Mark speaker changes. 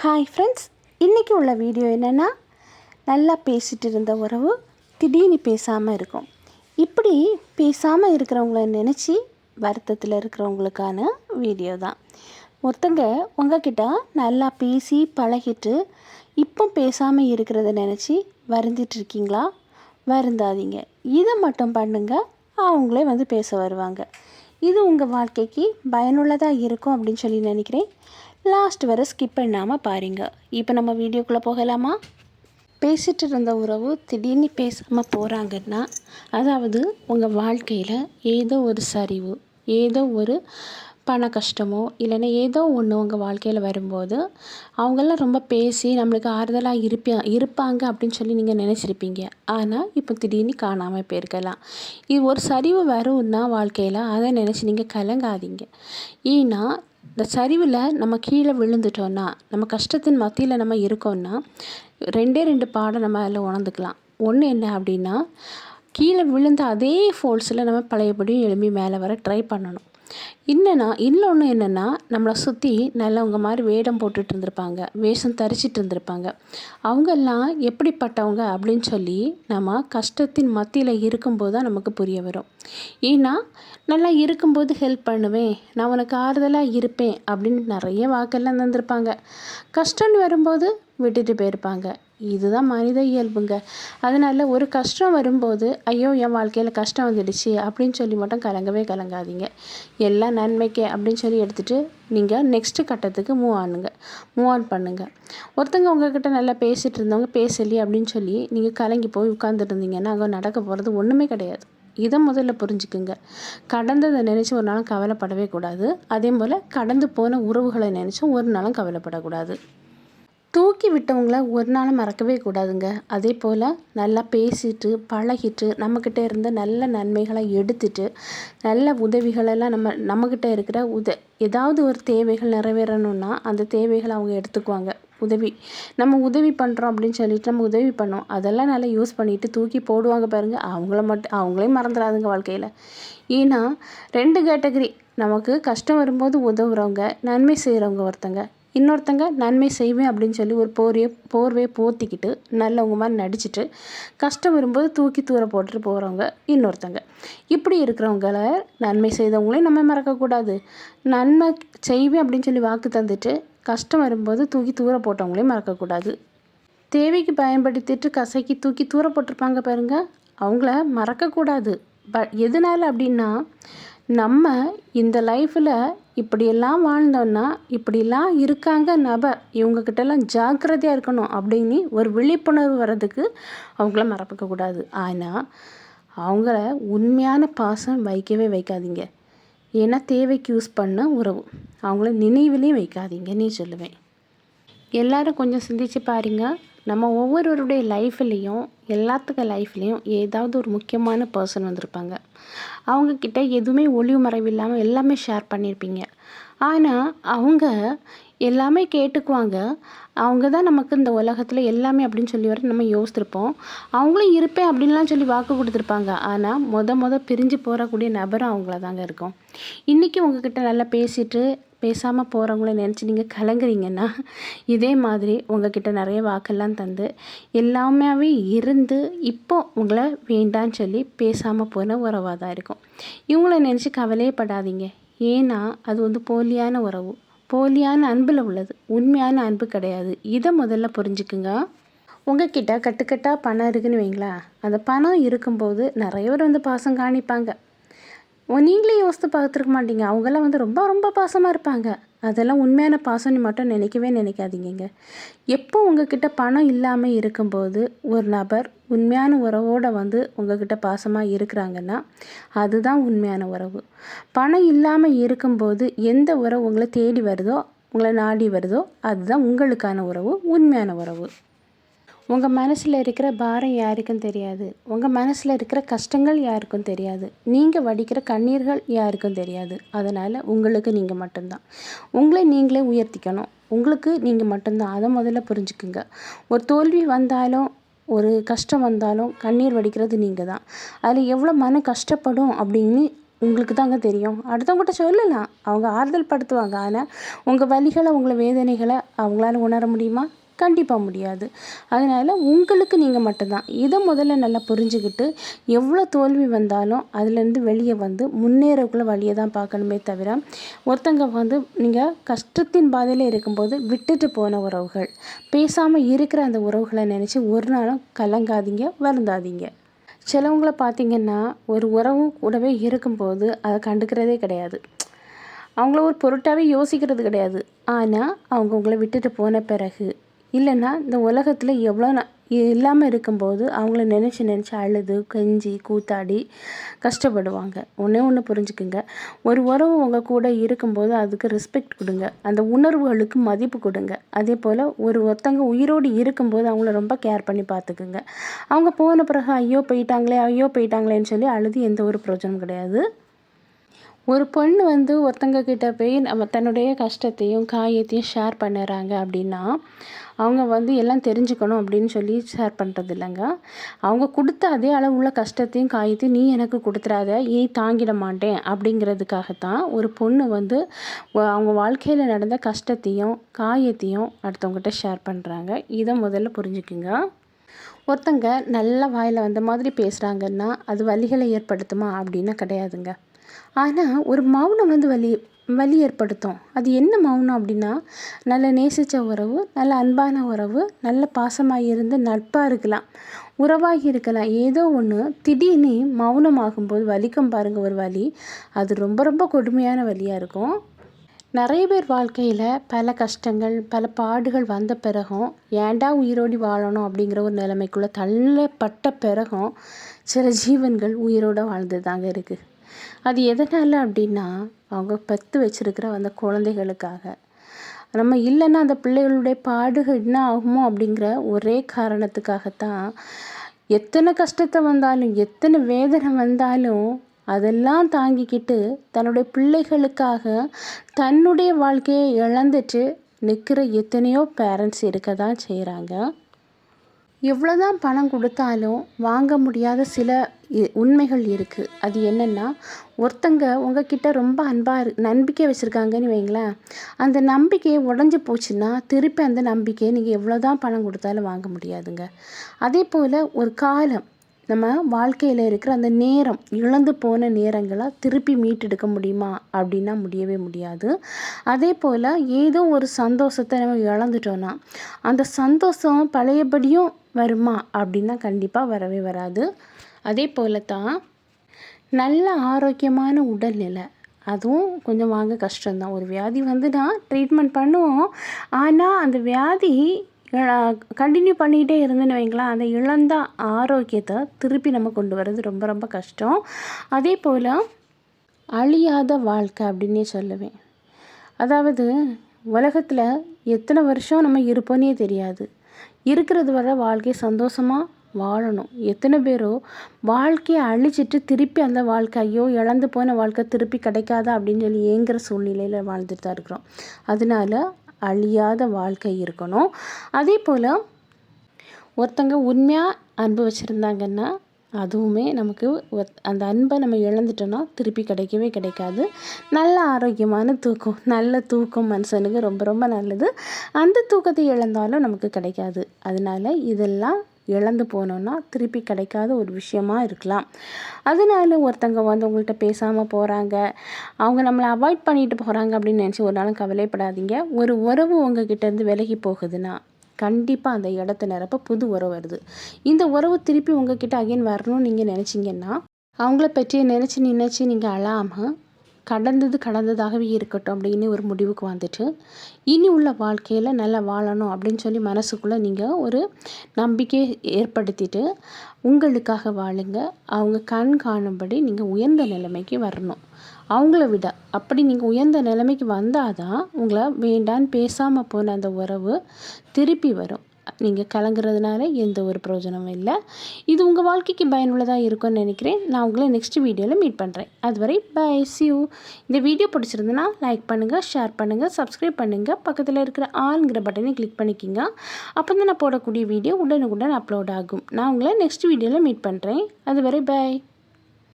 Speaker 1: Hi friends இன்றைக்கி உள்ள video என்னென்னா நல்லா பேசிகிட்டு இருந்த உறவு திடீர்னு பேசாமல் இருக்கும். இப்படி பேசாமல் இருக்கிறவங்கள நினச்சி வருத்தத்தில் இருக்கிறவங்களுக்கான வீடியோ தான். ஒருத்தங்க உங்ககிட்ட நல்லா பேசி பழகிட்டு இப்போ பேசாமல் இருக்கிறத நினச்சி வருந்திட்டு இருக்கீங்களா? வருந்தாதீங்க. இதை மட்டும் பண்ணுங்கள் அவங்களே வந்து பேச வருவாங்க. இது உங்கள் வாழ்க்கைக்கு பயனுள்ளதாக இருக்கும் அப்படின்னு சொல்லி நினைக்கிறேன். லாஸ்ட் வரை ஸ்கிப் பண்ணாமல் பாருங்கள் இப்போ நம்ம வீடியோக்குள்ளே போகலாமா? பேசிகிட்டு இருந்த உறவு திடீர்னு பேசாமல் போகிறாங்கன்னா அதாவது உங்கள் வாழ்க்கையில் ஏதோ ஒரு சரிவு ஏதோ ஒரு பண கஷ்டமோ இல்லைன்னா ஏதோ ஒன்று உங்கள் வாழ்க்கையில் வரும்போது அவங்கெல்லாம் ரொம்ப பேசி நம்மளுக்கு ஆறுதலாக இருப்பா இருப்பாங்க அப்படின்னு சொல்லி நீங்கள் நினச்சிருப்பீங்க. ஆனால் இப்போ திடீர்னு காணாமல் போயிருக்கலாம். இது ஒரு சரிவு வரும்னா வாழ்க்கையில் அதை நினச்சி நீங்கள் கலங்காதீங்க. ஏன்னா இந்த சரிவில் நம்ம கீழே விழுந்துட்டோன்னா நம்ம கஷ்டத்தின் மத்தியில் நம்ம இருக்கோம்னா ரெண்டே ரெண்டு பாடம் நம்ம அதில் உணர்ந்துக்கலாம். ஒன்று என்ன அப்படின்னா கீழே விழுந்த அதே ஃபோல்ஸில் நம்ம பழையபடியும் எழும்பி மேலே வர ட்ரை பண்ணணும். என்னென்னா இன்னொன்று என்னென்னா நம்மளை சுற்றி நல்லவங்க மாதிரி வேடம் போட்டுட்டு இருந்திருப்பாங்க வேஷம் தரிச்சிட்டு இருந்திருப்பாங்க. அவங்கெல்லாம் எப்படிப்பட்டவங்க அப்படின்னு சொல்லி நம்ம கஷ்டத்தின் மத்தியில் இருக்கும்போது தான் நமக்கு புரிய வரும். ஏன்னா நல்லா இருக்கும்போது ஹெல்ப் பண்ணுவேன் நான் உனக்கு ஆறுதலாக இருப்பேன் அப்படின்னு நிறைய வாக்கெல்லாம் தந்திருப்பாங்க. கஷ்டம்னு வரும்போது விட்டுட்டு போயிருப்பாங்க. இதுதான் மனித இயல்புங்க. அதனால் ஒரு கஷ்டம் வரும்போது ஐயோ என் வாழ்க்கையில் கஷ்டம் வந்துடுச்சு அப்படின்னு சொல்லி மட்டும் கலங்கவே கலங்காதீங்க. எல்லாம் நன்மைக்கு அப்படின்னு சொல்லி எடுத்துகிட்டு நீங்கள் நெக்ஸ்ட்டு கட்டத்துக்கு மூவ் ஆனுங்க மூவ் ஆன் பண்ணுங்கள் ஒருத்தங்க உங்ககிட்ட நல்லா பேசிகிட்டு இருந்தவங்க பேசலி அப்படின்னு சொல்லி நீங்கள் கலங்கி போய் உட்காந்துட்டு இருந்தீங்கன்னா அங்கே நடக்க போகிறது ஒன்றுமே கிடையாது. இதை முதல்ல புரிஞ்சுக்குங்க. கடந்ததை நினச்சி ஒரு நாளும் கவலைப்படவே கூடாது. அதே போல் கடந்து போன உறவுகளை நினச்சும் ஒரு நாளும் கவலைப்படக்கூடாது. தூக்கி விட்டவங்கள ஒரு நாளும் மறக்கவே கூடாதுங்க. அதே போல் நல்லா பேசிட்டு பழகிட்டு நம்மக்கிட்ட இருந்த நல்ல நன்மைகளை எடுத்துட்டு நல்ல உதவிகளெல்லாம் நம்ம நம்மக்கிட்ட இருக்கிற உத ஏதாவது ஒரு தேவைகள் நிறைவேறணும்னா அந்த தேவைகளை அவங்க எடுத்துக்குவாங்க. உதவி நம்ம உதவி பண்ணுறோம் அப்படின்னு சொல்லிட்டு நம்ம உதவி பண்ணோம். அதெல்லாம் நல்லா யூஸ் பண்ணிவிட்டு தூக்கி போடுவாங்க பாருங்கள் அவங்கள மட்டும் அவங்களையும் மறந்துடாதுங்க வாழ்க்கையில். ஏன்னா ரெண்டு கேட்டகரி நமக்கு கஷ்டம் வரும்போது உதவுறவங்க நன்மை செய்கிறவங்க ஒருத்தங்க. இன்னொருத்தங்க நன்மை செய்வேன் அப்படின்னு சொல்லி ஒரு போர்வையை போர்வையை போத்திக்கிட்டு நல்லவங்க மாதிரி நடிச்சுட்டு கஷ்டம் வரும்போது தூக்கி தூர போட்டுட்டு போகிறவங்க இன்னொருத்தங்க. இப்படி இருக்கிறவங்கள நன்மை செய்தவங்களையும் நம்ம மறக்கக்கூடாது. நன்மை செய்வேன் அப்படின்னு சொல்லி வாக்கு தந்துட்டு கஷ்டம் வரும்போது தூக்கி தூர போட்டவங்களையும் மறக்கக்கூடாது. தேவைக்கு பயன்படுத்திட்டு கசைக்கு தூக்கி தூர போட்டிருப்பாங்க பாருங்கள் அவங்கள மறக்கக்கூடாது. ப எதனால் அப்படின்னா நம்ம இந்த லைஃப்பில் இப்படியெல்லாம் வாழ்ந்தோன்னா இப்படிலாம் இருக்காங்க நபர் இவங்கக்கிட்டலாம் ஜாக்கிரதையாக இருக்கணும் அப்படின்னு ஒரு விழிப்புணர்வு வர்றதுக்கு அவங்கள மறப்பிக்கக்கூடாது ஆனால் அவங்கள உண்மையான பாசம் வைக்கவே வைக்காதீங்க. ஏன்னா தேவைக்கு யூஸ் பண்ண உறவு. அவங்கள நினைவிலையும் வைக்காதீங்கன்னு சொல்லுவேன். எல்லோரும் கொஞ்சம் சிந்திச்சு பாருங்கள் நம்ம ஒவ்வொருவருடைய லைஃப்லேயும் எல்லாத்துக்கு லைஃப்லேயும் ஏதாவது ஒரு முக்கியமான பர்சன் வந்திருப்பாங்க. அவங்கக்கிட்ட எதுவுமே ஒளிவு மறைவு இல்லாமல் எல்லாமே ஷேர் பண்ணியிருப்பீங்க ஆனால் அவங்க எல்லாமே கேட்டுக்குவாங்க. அவங்க தான் நமக்கு இந்த உலகத்தில் எல்லாமே அப்படின்னு சொல்லி வர நம்ம யோசிச்சிருப்போம் அவங்களும் இருப்பேன் அப்படின்லாம் சொல்லி வாக்கு கொடுத்துருப்பாங்க. ஆனால் மொத மொதல் பிரிஞ்சு போகக்கூடிய நபரும் அவங்கள தாங்க இருக்கும். இன்றைக்கி உங்ககிட்ட நல்லா பேசிட்டு பேசாமல் போகிறவங்கள நினச்சி நீங்கள் கலங்குறீங்கன்னா இதே மாதிரி உங்ககிட்ட நிறைய வாக்கெல்லாம் தந்து எல்லாமே இருந்து இப்போ உங்களை வேண்டான்னு சொல்லி பேசாமல் போன உறவாக தான் இருக்கும். இவங்கள நினச்சி கவலையே படாதீங்க. ஏன்னா அது வந்து போலியான உறவு. போலியான அன்பில் உள்ளது. உண்மையான அன்பு கிடையாது. இதை முதல்ல புரிஞ்சுக்குங்க. உங்ககிட்ட கட்டுக்கட்டாக பணம் இருக்குன்னு வைங்களா அந்த பணம் இருக்கும்போது நிறைய பேர் வந்து பாசம் காணிப்பாங்க. நீங்களே யோசித்து பார்த்துருக்க மாட்டீங்க. அவங்கெல்லாம் வந்து ரொம்ப ரொம்ப பாசமாக இருப்பாங்க. அதெல்லாம் உண்மையான பாசம்னு மட்டும் நினைக்கவே நினைக்காதீங்க எப்போ உங்ககிட்ட பணம் இல்லாமல் இருக்கும்போது ஒரு நபர் உண்மையான உறவோடு வந்து உங்ககிட்ட பாசமாக இருக்கிறாங்கன்னா அதுதான் உண்மையான உறவு. பணம் இல்லாமல் இருக்கும்போது எந்த உறவு உங்களை தேடி வருதோ உங்களை நாடி வருதோ அதுதான் உங்களுக்கான உறவு உண்மையான உறவு. உங்கள் மனசில் இருக்கிற பாரம் யாருக்கும் தெரியாது. உங்கள் மனசில் இருக்கிற கஷ்டங்கள் யாருக்கும் தெரியாது. நீங்கள் வடிக்கிற கண்ணீர்கள் யாருக்கும் தெரியாது. அதனால் உங்களுக்கு நீங்கள் மட்டும்தான். உங்களை நீங்களே உயர்த்திக்கணும். உங்களுக்கு நீங்கள் மட்டும்தான். அதை முதல்ல புரிஞ்சுக்குங்க. ஒரு தோல்வி வந்தாலும் ஒரு கஷ்டம் வந்தாலும் கண்ணீர் வடிக்கிறது நீங்கள் தான் அதில் எவ்வளோ மன கஷ்டப்படும் அப்படின்னு உங்களுக்கு தாங்க தெரியும். அடுத்தவங்ககிட்ட சொல்லலாம். அவங்க ஆறுதல் படுத்துவாங்க. ஆனால் உங்கள் வழிகளை உங்களை வேதனைகளை அவங்களால உணர முடியுமா? கண்டிப்பாக முடியாது. அதனால் உங்களுக்கு நீங்கள் மட்டும்தான். இதை முதல்ல நல்லா புரிஞ்சுக்கிட்டு எவ்வளோ தோல்வி வந்தாலும் அதுலேருந்து வெளியே வந்து முன்னேறக்குள்ள வழியை தான் பார்க்கணுமே தவிர ஒருத்தங்க வந்து நீங்கள் கஷ்டத்தின் பாதையில் இருக்கும்போது விட்டுட்டு போன உறவுகள் பேசாமல் இருக்கிற அந்த உறவுகளை நினச்சி ஒரு நாளும் கலங்காதீங்க வருந்தாதீங்க. சிலவங்கள பார்த்திங்கன்னா ஒரு உறவு கூடவே இருக்கும்போது அதை கண்டுக்கிறதே கிடையாது. அவங்கள ஒரு பொருட்டாகவே யோசிக்கிறது கிடையாது. ஆனால் அவங்க உங்களை விட்டுட்டு போன பிறகு இல்லைன்னா இந்த உலகத்தில் எவ்வளோ ந இல்லாமல் இருக்கும்போது அவங்கள நினச்சி நினச்சி அழுது கெஞ்சி கூத்தாடி கஷ்டப்படுவாங்க. ஒன்றே ஒன்று புரிஞ்சுக்குங்க. ஒரு உறவு உங்கள் கூட இருக்கும்போது அதுக்கு ரெஸ்பெக்ட் கொடுங்க. அந்த உணர்வுகளுக்கு மதிப்பு கொடுங்க. அதே போல் ஒரு ஒருத்தங்க உயிரோடு இருக்கும்போது அவங்கள ரொம்ப கேர் பண்ணி பார்த்துக்குங்க. அவங்க போன பிறகு ஐயோ போயிட்டாங்களே ஐயோ போயிட்டாங்களேன்னு சொல்லி அழுது எந்த ஒரு பிரயோஜனம் கிடையாது. ஒரு பொண்ணு வந்து ஒருத்தங்க கிட்ட போய் நம்ம தன்னுடைய கஷ்டத்தையும் காயத்தையும் ஷேர் பண்ணுறாங்க அப்படின்னா அவங்க வந்து எல்லாம் தெரிஞ்சுக்கணும் அப்படின்னு சொல்லி ஷேர் பண்ணுறது இல்லைங்க. அவங்க கொடுத்த அதே அளவு உள்ள கஷ்டத்தையும் காயத்தையும் நீ எனக்கு கொடுத்துறாத நீ தாங்கிட மாட்டேன் அப்படிங்கிறதுக்காகத்தான் ஒரு பொண்ணு வந்து அவங்க வாழ்க்கையில் நடந்த கஷ்டத்தையும் காயத்தையும் அடுத்தவங்ககிட்ட ஷேர் பண்ணுறாங்க இதை முதல்ல புரிஞ்சுக்குங்க. ஒருத்தங்க நல்ல வாயில் வந்த மாதிரி பேசுகிறாங்கன்னா அது வழிகளை ஏற்படுத்துமா? அப்படின்னா கிடையாதுங்க. ஆனால் ஒரு மௌனம் வந்து வலி வலி ஏற்படுத்தும். அது என்ன மௌனம் அப்படின்னா நல்ல நேசித்த உறவு நல்ல அன்பான உறவு நல்ல பாசமாக இருந்து நட்பாக இருக்கலாம். உறவாகி இருக்கலாம். ஏதோ ஒன்று திடீர்னு மௌனமாகும்போது வலிக்கும் பாருங்கள் ஒரு வலி. அது ரொம்ப ரொம்ப கொடுமையான வலியாக இருக்கும். நிறைய பேர் வாழ்க்கையில் பல கஷ்டங்கள் பல பாடுகள் வந்த பிறகும் ஏன்டா உயிரோடி வாழணும் அப்படிங்கிற ஒரு நிலைமைக்குள்ளே தள்ளப்பட்ட பிறகும் சில ஜீவன்கள் உயிரோடு வாழ்ந்து தாங்க இருக்குது அது எதனால் அப்படின்னா அவங்க பெற்று வச்சுருக்கிற அந்த குழந்தைகளுக்காக. நம்ம இல்லைன்னா அந்த பிள்ளைகளுடைய பாடுகள் என்ன ஆகுமோ அப்படிங்கிற ஒரே காரணத்துக்காகத்தான் எத்தனை கஷ்டத்தை வந்தாலும் எத்தனை வேதனை வந்தாலும் அதெல்லாம் தாங்கிக்கிட்டு தன்னுடைய பிள்ளைகளுக்காக தன்னுடைய வாழ்க்கையை இழந்துட்டு நிற்கிற எத்தனையோ பேரண்ட்ஸ் இருக்க தான் செய்கிறாங்க எவ்வளோ தான் பணம் கொடுத்தாலும் வாங்க முடியாத சில உண்மைகள் இருக்குது அது என்னென்னா ஒருத்தங்க உங்ககிட்ட ரொம்ப அன்பாக இரு நம்பிக்கை வச்சுருக்காங்கன்னு வைங்களேன் அந்த நம்பிக்கையை உடஞ்சி போச்சுன்னா திருப்பி அந்த நம்பிக்கையை நீங்கள் எவ்வளோ தான் பணம் கொடுத்தாலும் வாங்க முடியாதுங்க. அதே போல் ஒரு காலம் நம்ம வாழ்க்கையில் இருக்கிற அந்த நேரம் இழந்து போன நேரங்களை திருப்பி மீட்டெடுக்க முடியுமா? அப்படின்னா முடியவே முடியாது. அதே போல் ஏதோ ஒரு சந்தோஷத்தை நம்ம இழந்துட்டோன்னா அந்த சந்தோஷம் பழையபடியும் வருமா? அப்படின்னா கண்டிப்பாக வரவே வராது. அதே போல் தான் நல்ல ஆரோக்கியமான உடல்நிலை அதுவும் கொஞ்சம் வாங்க கஷ்டம்தான். ஒரு வியாதி வந்துன்னா ட்ரீட்மெண்ட் பண்ணுவோம். ஆனால் அந்த வியாதி கண்டினியூ பண்ணிகிட்டே இருந்துன்னு வைங்களேன் அந்த இழந்த ஆரோக்கியத்தை திருப்பி நம்ம கொண்டு வர்றது ரொம்ப ரொம்ப கஷ்டம். அதே போல் அழியாத வாழ்க்கை அப்படின்னே சொல்லுவேன். அதாவது உலகத்தில் எத்தனை வருஷம் நம்ம இருப்போன்னே தெரியாது. இருக்கிறது வர வாழ்க்கை சந்தோஷமாக வாழணும். எத்தனை பேரோ வாழ்க்கையை அழிச்சிட்டு திருப்பி அந்த வாழ்க்கை ஐயோ இழந்து போன வாழ்க்கை திருப்பி கிடைக்காதா அப்படின்னு சொல்லி ஏங்குற சூழ்நிலையில் வாழ்ந்துட்டு தான் இருக்கிறோம். அதனால அழியாத வாழ்க்கை இருக்கணும். அதே போல் ஒருத்தங்க உண்மையாக அன்பு வச்சுருந்தாங்கன்னா அதுவுமே நமக்கு அந்த அன்பை நம்ம இழந்துட்டோன்னா திருப்பி கிடைக்கவே கிடைக்காது. நல்ல ஆரோக்கியமான தூக்கம் நல்ல தூக்கம் மனுஷனுக்கு ரொம்ப ரொம்ப நல்லது. அந்த தூக்கத்தை இழந்தாலும் நமக்கு கிடைக்காது. அதனால் இதெல்லாம் இழந்து போனோன்னா திருப்பி கிடைக்காத ஒரு விஷயமா இருக்கலாம். அதனால ஒருத்தங்க வந்து உங்கள்கிட்ட பேசாமல் போகிறாங்க அவங்க நம்மளை அவாய்ட் பண்ணிட்டு போகிறாங்க அப்படின்னு நினச்சி ஒரு நாளும் கவலைப்படாதீங்க. ஒரு உறவு உங்ககிட்டேருந்து விலகி போகுதுன்னா கண்டிப்பாக அந்த இடத்த நிரப்ப புது உறவு வருது. இந்த உறவு திருப்பி உங்ககிட்ட அகைன் வரணும்னு நீங்கள் நினச்சிங்கன்னா அவங்கள பற்றி நினச்சி நினச்சி நீங்கள் அழாமல் கடந்தது கடந்ததாகவே இருக்கட்டும் அப்படின்னு ஒரு முடிவுக்கு வந்துட்டு இனி உள்ள வாழ்க்கையில் நல்லா வாழணும் அப்படின்னு சொல்லி மனசுக்குள்ளே நீங்கள் ஒரு நம்பிக்கை ஏற்படுத்திட்டு உங்களுக்காக வாழுங்க. அவங்க கண் காணும்படி நீங்கள் உயர்ந்த நிலைமைக்கு வரணும். அவங்கள விட. அப்படி நீங்கள் உயர்ந்த நிலைமைக்கு வந்தால் தான் உங்களை வேண்டான்னு பேசாமல் போன அந்த உறவு திருப்பி வரும். நீங்கள் கலங்குறதுனால எந்த ஒரு பிரயோஜனமும் இல்லை. இது உங்கள் வாழ்க்கைக்கு பயனுள்ளதாக இருக்கும்னு நினைக்கிறேன். நான் உங்களை நெக்ஸ்ட் வீடியோவில் மீட் பண்ணுறேன் அதுவரை பை சியூ இந்த வீடியோ பிடிச்சிருந்துன்னா லைக் பண்ணுங்கள் ஷேர் பண்ணுங்கள் சப்ஸ்கிரைப் பண்ணுங்கள் பக்கத்தில் இருக்கிற ஆளுங்கிற பட்டனை கிளிக் பண்ணிக்கிங்க. அப்போ தான் நான் போடக்கூடிய வீடியோ உடனுக்குடன் அப்லோட் ஆகும். நான் உங்களை நெக்ஸ்ட் வீடியோவில் மீட் பண்ணுறேன் அதுவரை பை